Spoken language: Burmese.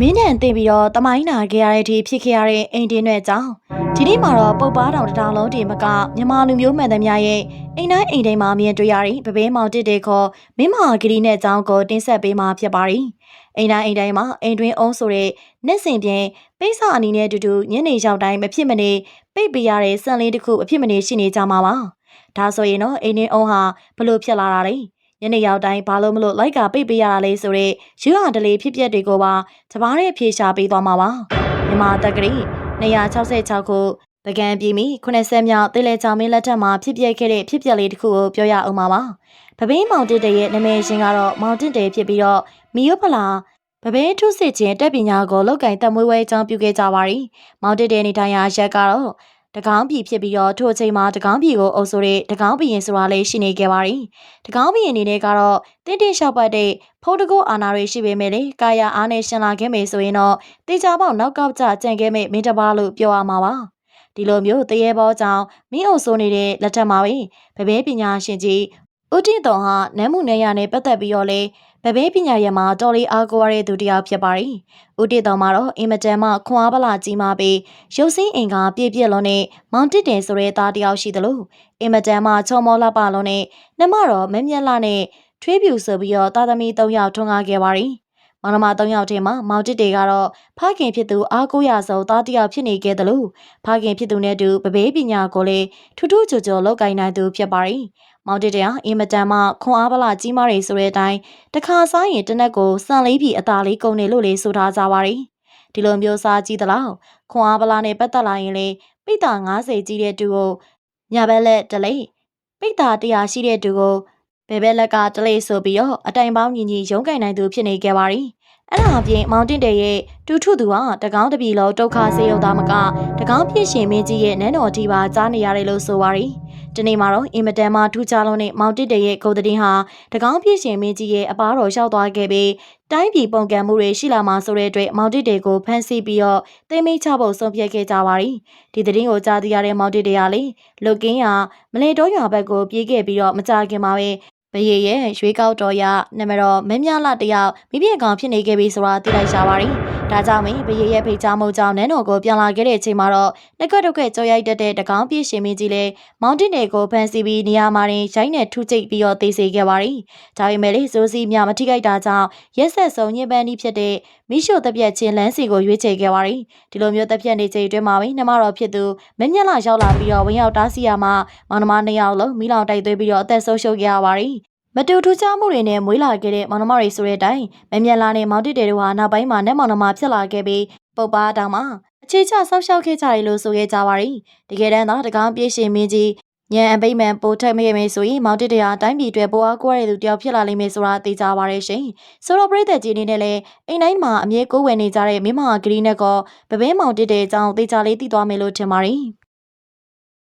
မင်းနဲ့တင်ပြီးတော့တမိုင်းနာခဲ့ရတဲ့အထိဖြစ်ခဲ့ရတဲ့အိမ်တင်းတွေအကြောင်းဒီနေ့မှာတော့ပုပ်ပါတောင်တစ်တောင်လုံးတင်မကမြန်မာလူမျိုးမှန်သမျှရဲ့အိမ်တိုင်းအိမ်တိုင်းမှာမြင်တွေ့ရတဲ့ဗပဲမောင်တစ်တဲ့ခေါ်မင်းမဟာဂရီနဲ့အကြောင်းကိုတင်ဆက်ပေးမှာဖြစ်ပါတယ်အိမ်တိုင်းအိမ်တိုင်းမှာအိမ်တွင်းအုံးဆိုတဲ့နှစ်စဉ်ပြင်ပိတ်စာအနေနဲ့အတူတူညနေရောက်တိုင်းမဖြစ်မနေပိတ်ပေးရတဲ့စံလေးတစ်ခုအဖြစ်မနေရှိနေကြမှာပါဒါဆိုရင်တော့အိမ်တွင်းအုံးဟာဘလို့ဖြစ်လာတာလဲ ညနေရောက်တိုင်းဘာလို့မလို့လိုက်ကပိတ်ပေးရတာလဲဆိုတော့ရွရတလေးဖြစ်ပျက်တွေကိုပါတပားရဲ့ဖြေရှာပေးသွားမှာပါမြန်မာတက္ကရီ266ခုပကံပြည်မီ90မြောက်တေလဲချောင်းမင်းလက်ထက်မှာဖြစ်ပျက်ခဲ့တဲ့ဖြစ်ပျက်လေးတစ်ခုကိုပြောရအောင်ပါပါပပင်းမောင်တစ်တဲ့ရဲ့နာမည်ရှင်ကတော့မောင်တစ်တဲ့ဖြစ်ပြီးတော့မီယိုဖလာပပင်းထုစစ်ခြင်းတက်ပညာကိုလောက်ကင်တက်မွေးဝဲအကြောင်းပြုခဲ့ကြပါရီမောင်တစ်တဲ့နေထိုင်ရာရက်ကတော့ တကောင်းပြည်ဖြစ်ပြီးတော့ထို့အချိန်မှာတကောင်းပြည်ကိုအုပ်ဆိုတဲ့တကောင်းပြည်ရင်ဆိုတာလေးရှိနေခဲ့ပါရီတကောင်းပြည်ရင်အနေနဲ့ကတော့တင်းတင်းလျှောက်ပတ်တဲ့ဖုတ်တကုတ်အာနာတွေရှိပေမဲ့လေကာယအားနဲ့ရှင်လာခဲ့မယ်ဆိုရင်တော့တေချာပေါက်နောက်ကောက်ကျကြံခဲ့မဲ့မင်းတစ်ပါးလို့ပြောရမှာပါဒီလိုမျိုးတရေဘောကြောင့်မင်းအုပ်ဆိုနေတဲ့လက်ထက်မှာပဲဗပဲပညာရှင်ကြီး ဦးတင့်တော်ဟာနမ်းမှုနေရနဲ့ပတ်သက်ပြီးတော့လေဗပဲပညာရမှာတော်လေးအားကိုးရတဲ့သူတစ်ယောက်ဖြစ်ပါရီဦးတင့်တော်မှာတော့အင်မတန်မှခွန်အားပလာကြီးမားပြီးရုပ်စင်းအင်ကပြည့်ပြည့်လုံးနဲ့မောင်တစ်တယ်ဆိုတဲ့သားတစ်ယောက်ရှိသလိုအင်မတန်မှချောမောလှပလုံးနဲ့နှမတော်မမြက်လာနဲ့ထွေးပြူဆိုပြီးတော့တာသမီ၃ယောက်ထွန်းကားခဲ့ပါရီမောင်နှမ၃ယောက်ထဲမှာမောင်တစ်တေကတော့ဖခင်ဖြစ်သူအားကိုးရဆုံးသားတစ်ယောက်ဖြစ်နေခဲ့တယ်လို့ဖခင်ဖြစ်သူနဲ့တူပပေးပညာကိုလည်းထူးထူးချွတ်ချွတ်လောက်ကင်နိုင်သူဖြစ်ပါရီ မောင်တစ်တေဟာအင်မတန်မှခွန်အားပလာကြီးမားရဆိုတဲ့အတိုင်းတခါစားရင်တနက်ကိုစံလေးပြီအသာလေးကုန်တယ်လို့လည်းဆိုထားကြပါရီဒီလိုမျိုးစားကြည့်သလားခွန်အားပလာနဲ့ပတ်သက်လာရင်လေပိတာ90ကြီးတဲ့တူကိုညဘက်လက်တလိပိတာ100ရှိတဲ့တူကိုဘဲဘဲလက်ကတလေးဆိုပြီးတော့အတိုင်ပေါင်းညီညီရုံးကင်နိုင်သူဖြစ်နေခဲ့ပါရီအဲ့ဒါအပြင်မောင်တင်တဲ့ရဲ့တူထုသူဟာတကောင်းတပြီလောဒုက္ခစေရောက်သားမကတကောင်းပြည့်ရှင်မင်းကြီးရဲ့နန်းတော်ဒီပါကြားနေရတယ်လို့ဆိုပါရီ ဒီနေ့မှာတော့အင်မတန်မှထူးခြားလုံးနဲ့မောင်တစ်တဲ့ရဲ့ဂုတ်တည်ဟာတကောင်းပြည့်ရှင်မင်းကြီးရဲ့အပားတော်ရောက်သွားခဲ့ပြီးတိုင်းပြည်ပုံကံမှုတွေရှိလာမှာဆိုတဲ့အတွက်မောင်တစ်တဲ့ကိုဖမ်းဆီးပြီးတော့သိမ်းမိချဖို့ဆုံးဖြတ်ခဲ့ကြပါရီဒီသတင်းကိုကြားသိရတဲ့မောင်တစ်တဲ့ကလေလုတ်ကင်းဟာမလေတော်ရွာဘက်ကိုပြေးခဲ့ပြီးတော့မကြခင်မှာပဲ ဘယေရဲ့ရွေးကောက်တော်ရနမတော်မင်းမြလာတယောက်မိပြည့်ကောင်ဖြစ်နေခဲ့ပြီဆိုတာသိလိုက်ရှာပါရီဒါကြောင့်မင်းဘယေရဲ့ဖိတ်ကြားမှုကြောင့်နန်းတော်ကိုပြန်လာခဲ့တဲ့အချိန်မှာတော့နှက်ကွက်တော့ကွက်ကြော်ရိုက်တတ်တဲ့တကောင်းပြည့်ရှင်မင်းကြီးလည်းမောင်တင်နယ်ကိုဖမ်းဆီးပြီးနေရာမှာရင်ရိုင်းနဲ့ထူးကျိတ်ပြီးတော့သိစေခဲ့ပါရီဒါပေမဲ့လေစိုးစီမြမထိခိုက်တာကြောင့်ရက်ဆက်ဆုံးညစ်ပန်းဤဖြစ်တဲ့မိရှုတပြက်ချင်းလန်းစီကိုရွေးချယ်ခဲ့ပါရီဒီလိုမျိုးတပြက်နေချိန်အတွင်းမှာပဲနှမတော်ဖြစ်သူမင်းမြက်လာရောက်လာပြီးတော့ဝင်ရောက်တားဆီးရမှာမောင်နှမနှစ်ယောက်လုံးမိလောင်တိုက်သွေးပြီးတော့အသက်ဆုံးရှုံးခဲ့ရပါရီ မတူထူးခြားမှုတွေနဲ့မွေးလာခဲ့တဲ့မောင်နှမတွေဆိုတဲ့အတိုင်းမမြက်လာနဲ့မောင်တစ်တဲတို့ဟာနောက်ပိုင်းမှာနဲ့မောင်နှမဖြစ်လာခဲ့ပြီးပုပ်ပါတောင်မှာအခြေချဆောက်ရှောက်ခဲ့ကြတယ်လို့ဆိုခဲ့ကြပါရီတကယ်တမ်းတော့တကောင်းပြေးရှင်မင်းကြီးညံအပိမန်ပိုထက်မရမယ်ဆိုရင်မောင်တစ်တဲဟာတိုင်းပြည်အတွက်ပိုအားကိုးရတဲ့သူတယောက်ဖြစ်လာလိမ့်မယ်ဆိုတာသိကြပါရဲ့ရှင်ဆိုတော့ပြည်သက်ကြီးအနေနဲ့လည်းအိမ်တိုင်းမှာအမြဲကိုးဝယ်နေကြတဲ့မင်းမဂရီနဲ့ကောဗဘဲမောင်တစ်တဲအကြောင်းသိကြလေးသိသွားမယ်လို့ထင်ပါရီ